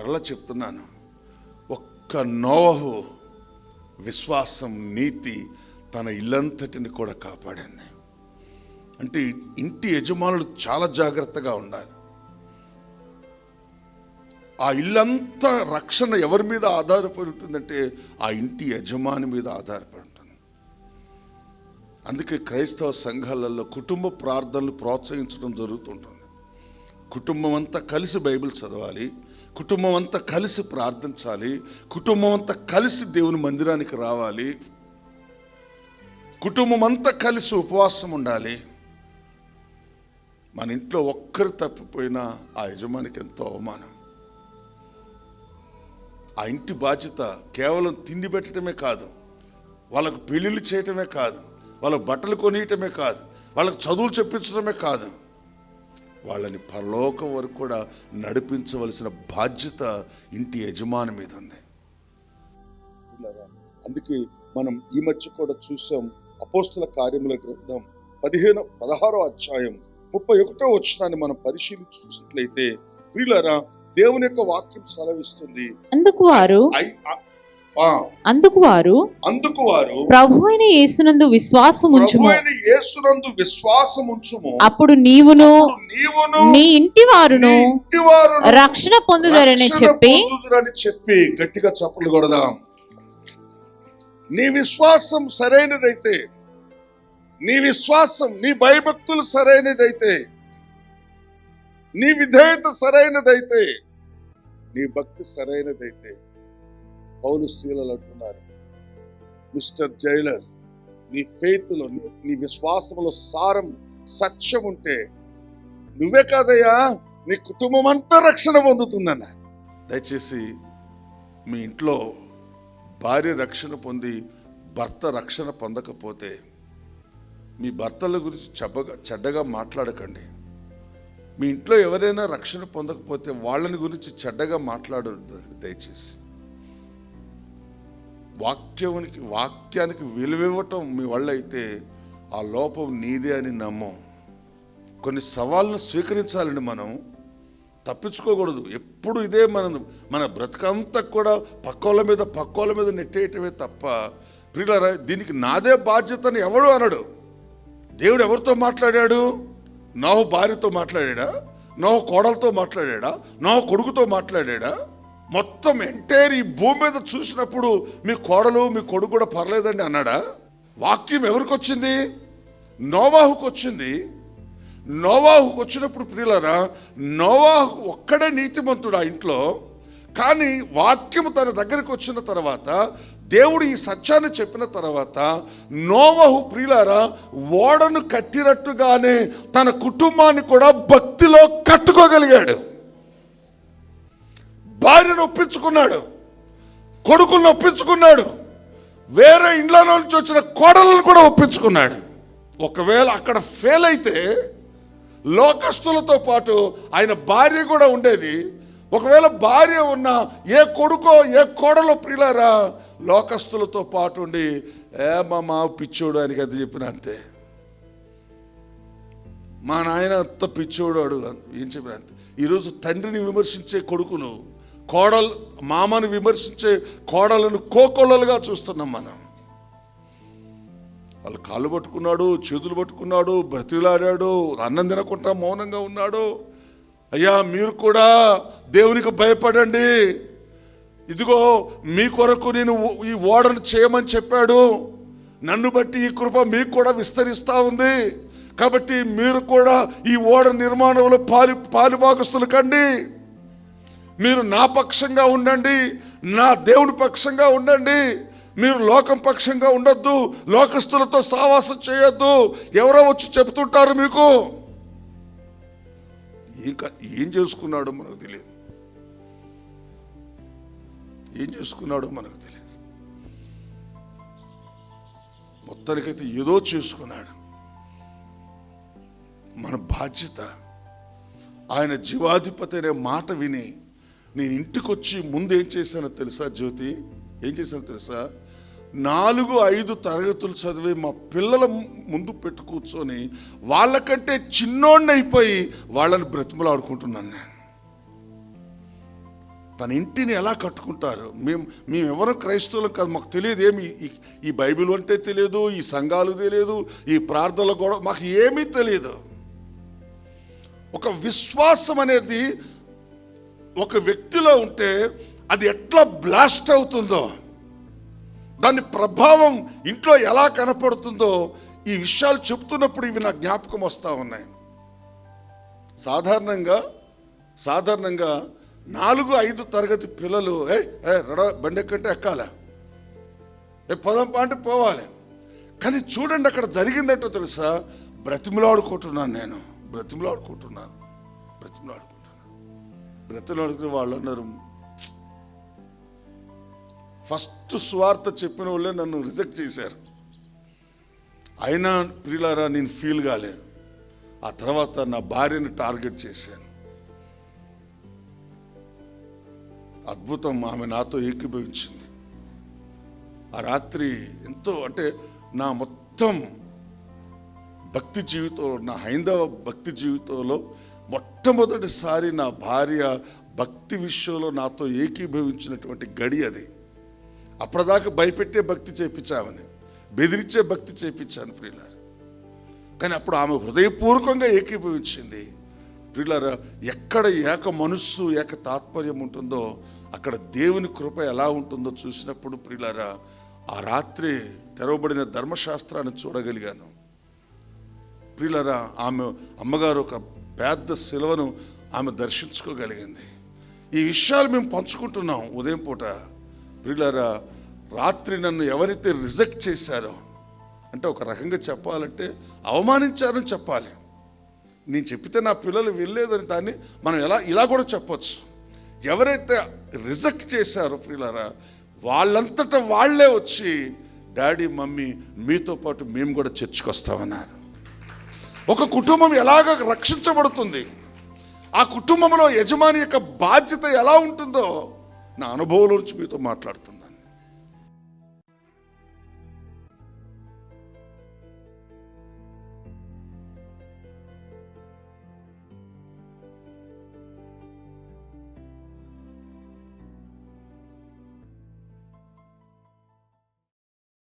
మరలా చెప్తున్నాను. ఒక్క నోవహు విశ్వాసం నీతి తన ఇల్లంతటిని కూడా కాపాడింది. అంటే ఇంటి యజమానులు చాలా జాగ్రత్తగా ఉండాలి. ఆ ఇల్లంతా రక్షణ ఎవరి మీద ఆధారపడి ఉంటుందంటే ఆ ఇంటి యజమాని మీద ఆధారపడి ఉంటుంది అందుకే క్రైస్తవ సంఘాలలో కుటుంబ ప్రార్థనలు ప్రోత్సహించడం జరుగుతుంటుంది. కుటుంబం అంతా కలిసి బైబిల్ చదవాలి. కుటుంబం అంతా కలిసి ప్రార్థించాలి. కుటుంబం అంతా కలిసి దేవుని మందిరానికి రావాలి. కుటుంబం అంతా కలిసి ఉపవాసం ఉండాలి. మన ఇంట్లో ఒక్కరు తప్పిపోయినా ఆ యజమానికి ఎంతో అవమానం. ఆ ఇంటి బాధ్యత కేవలం తిండి పెట్టడమే కాదు. వాళ్ళకు పెళ్ళిళ్ళు చేయటమే కాదు. వాళ్ళకు బట్టలు కొనియటమే కాదు. వాళ్ళకు చదువులు చెప్పించడమే కాదు. వాళ్ళని పరలోకం వరకు కూడా నడిపించవలసిన బాధ్యత ఇంటి యజమాని మీద ఉంది. అందుకే మనం ఈ మధ్య కూడా చూసాం అపోస్తుల కార్యముల గ్రంథం పదిహేను పదహారో అధ్యాయం ముప్పై ఒకటో వచ్చినాన్ని మనం పరిశీలించి చూసినట్లయితే ప్రియులరా దేవుని యొక్క వాక్యం సెలవిస్తుంది. అందుకు వారు అందుకు వారు అందుకు వారు ప్రభు అయిన యేసునందు విశ్వాసం ఉంచుము యేసునందు విశ్వాసం ఉంచుము అప్పుడు నీవును నీవును నీ ఇంటి వారును రక్షణ పొందుదరని చెప్పి చెప్పి గట్టిగా చప్పలు కొడదాం. నీ విశ్వాసం సరైనదైతే నీ విశ్వాసం నీ భయభక్తులు సరైనదైతే నీ విధేయత సరైనదైతే నీ భక్తి సరైనదైతే పౌలు శీలలు అంటున్నారు. మిస్టర్ జైలర్ నీ ఫెయిత్లో నీ నీ విశ్వాసంలో సారం సత్యం ఉంటే నువ్వే కాదయ్యా నీ కుటుంబం అంతా రక్షణ పొందుతుందన్న. దయచేసి మీ ఇంట్లో భార్య రక్షణ పొంది భర్త రక్షణ పొందకపోతే మీ భర్తల గురించి చెబ్బగా చెడ్డగా మాట్లాడకండి. మీ ఇంట్లో ఎవరైనా రక్షణ పొందకపోతే వాళ్ళని గురించి చెడ్డగా మాట్లాడద్దు దయచేసి. వాక్యానికి వాక్యానికి విలువివ్వటం మీ వల్ల అయితే ఆ లోపం నీదే అని నమ్మం. కొన్ని సవాళ్ళను స్వీకరించాలండి మనం. తప్పించుకోకూడదు. ఎప్పుడు ఇదే మన మన బ్రతకంతా కూడా పక్కోళ్ళ మీద పక్కోళ్ళ మీద నెట్టేయటమే తప్ప ప్రియులరా దీనికి నాదే బాధ్యతని ఎవడు అనడు. దేవుడు ఎవరితో మాట్లాడాడు? నా భార్యతో మాట్లాడా నా కోడలతో మాట్లాడా నా కొడుకుతో మాట్లాడా మొత్తం ఎంటైర్ ఈ భూమి మీద చూసినప్పుడు మీ కోడలు మీ కొడుకు కూడా పర్లేదండి అన్నాడా? వాక్యం ఎవరికి వచ్చింది నోవాహుకు వచ్చింది నోవాహుకు వచ్చినప్పుడు ప్రియులరా నోవాహు ఒక్కడే నీతిమంతుడు ఆ ఇంట్లో కానీ వాక్యం తన దగ్గరికి వచ్చిన తర్వాత దేవుడు ఈ సత్యాన్ని చెప్పిన తర్వాత నోవహు ప్రియులారా ఓడను కట్టినట్టుగానే తన కుటుంబాన్ని కూడా భక్తిలో కట్టుకోగలిగాడు. భార్యను ఒప్పించుకున్నాడు కొడుకులను ఒప్పించుకున్నాడు వేరే ఇండ్ల నుంచి వచ్చిన కోడలను కూడా ఒప్పించుకున్నాడు. ఒకవేళ అక్కడ ఫెయిల్ అయితే లోకస్తులతో పాటు ఆయన భార్య కూడా ఉండేది. ఒకవేళ భార్య ఉన్న ఏ కొడుకో ఏ కోడలో ప్రియులారా లోకస్తులతో పాటు ఉండి ఏ మా మావ పిచ్చోడు అని కదా చెప్పిన అంతే. మా నాయన అంత పిచ్చోడు ఏం చెప్పిన అంతే. ఈరోజు తండ్రిని విమర్శించే కొడుకును కోడలు మామను విమర్శించే కోడలను కోకొల్లలుగా చూస్తున్నాం మనం. వాళ్ళు కాళ్ళు పట్టుకున్నాడు చేతులు పట్టుకున్నాడు బ్రతిలాడాడు అన్నం తినకుండా మౌనంగా ఉన్నాడు. అయ్యా మీరు కూడా దేవునికి భయపడండి. ఇదిగో మీ కొరకు నేను ఈ ఓడను చేయమని చెప్పాడు. నన్ను బట్టి ఈ కృప మీకు కూడా విస్తరిస్తూ ఉంది. కాబట్టి మీరు కూడా ఈ ఓడ నిర్మాణంలో పాలి పాలుభాగస్తులు కండి. మీరు నా పక్షంగా ఉండండి నా దేవుని పక్షంగా ఉండండి. మీరు లోకం పక్షంగా ఉండొద్దు లోకస్తులతో సావాసం చేయొద్దు. ఎవరో వచ్చి చెప్తుంటారు మీకు? ఇంకా ఏం చేసుకున్నాడో మనకు తెలియదు. ఏం చేసుకున్నాడో మనకు తెలియదు. మొత్తానికైతే ఏదో చేసుకున్నాడు. మన బాధ్యత ఆయన జీవాధిపతి అనే మాట విని నేను ఇంటికి వచ్చి ముందు ఏం చేశానో తెలుసా జ్యోతి? ఏం చేశానో తెలుసా? నాలుగు ఐదు తరగతులు చదివి మా పిల్లల ముందు పెట్టు కూర్చొని వాళ్ళకంటే చిన్నోడిని అయిపోయి వాళ్ళని బ్రతిమలాడుకుంటున్నాను నేను. తన ఇంటిని ఎలా కట్టుకుంటారు? మేము మేము ఎవరు క్రైస్తవులం కాదు మాకు తెలియదు ఏమి ఈ బైబిల్ అంటే తెలియదు ఈ సంఘాలు తెలియదు ఈ ప్రార్థనలు కూడా మాకు ఏమీ తెలియదు. ఒక విశ్వాసం అనేది ఒక వ్యక్తిలో ఉంటే అది ఎట్లా బ్లాస్ట్ అవుతుందో దాని ప్రభావం ఇంట్లో ఎలా కనపడుతుందో ఈ విషయాలు చెప్తున్నప్పుడు ఇవి నా జ్ఞాపకం వస్తూ ఉన్నాయి. సాధారణంగా సాధారణంగా నాలుగు ఐదు తరగతి పిల్లలు ఏ ఏ రడ బండి ఎక్కంటే ఎక్కాల? ఏ పదం పాంటే పోవాలి. కానీ చూడండి అక్కడ జరిగిందంటో తెలుసా? బ్రతిమలాడుకుంటున్నాను నేను. బ్రతిమలాడుకుంటున్నాను. బ్రతిమలాడుకుంటున్నాను. బ్రతిమలాడుకుని వాళ్ళు అన్నారు. ఫస్ట్ స్వార్థ చెప్పిన వాళ్ళే నన్ను రిజెక్ట్ చేశారు. అయినా ప్రియులారా నేను ఫీల్ కాలేదు. ఆ తర్వాత నా భార్యను టార్గెట్ చేశాను. అద్భుతం ఆమె నాతో ఏకీభవించింది. ఆ రాత్రి ఎంతో అంటే నా మొత్తం భక్తి జీవితంలో నా హైందవ భక్తి జీవితంలో మొట్టమొదటిసారి నా భార్య భక్తి విషయంలో నాతో ఏకీభవించినటువంటి గడి అది. అప్పటిదాకా భయపెట్టే భక్తి చేపించామని బెదిరించే భక్తి చేపించాను ప్రియులారు. కానీ అప్పుడు ఆమె హృదయపూర్వకంగా ఏకీభవించింది. ప్రియులారా ఎక్కడ ఏక మనస్సు ఏక తాత్పర్యం ఉంటుందో అక్కడ దేవుని కృప ఎలా ఉంటుందో చూసినప్పుడు ప్రియులారా ఆ రాత్రి తెరవబడిన ధర్మశాస్త్రాన్ని చూడగలిగాను. ప్రియులరా ఆమె అమ్మగారు ఒక పెద్ద శిలువను ఆమె దర్శించుకోగలిగింది. ఈ విషయాలు మేము పంచుకుంటున్నాం ఉదయం పూట. ప్రియులరా రాత్రి నన్ను ఎవరైతే రిజెక్ట్ చేశారో అంటే ఒక రకంగా చెప్పాలంటే అవమానించారని చెప్పాలి. నేను చెప్పితే నా పిల్లలు వెళ్ళలేదని దాన్ని మనం ఎలా ఇలా కూడా చెప్పొచ్చు. ఎవరైతే రిజెక్ట్ చేశారో ప్రియులారా వాళ్ళంతటా వాళ్ళే వచ్చి డాడీ మమ్మీ మీతో పాటు మేము కూడా చర్చకు వస్తామన్నారు. ఒక కుటుంబం ఎలాగ రక్షించబడుతుంది? ఆ కుటుంబంలో యజమాని యొక్క బాధ్యత ఎలా ఉంటుందో నా అనుభవంలో నుంచి మీతో మాట్లాడుతున్నాను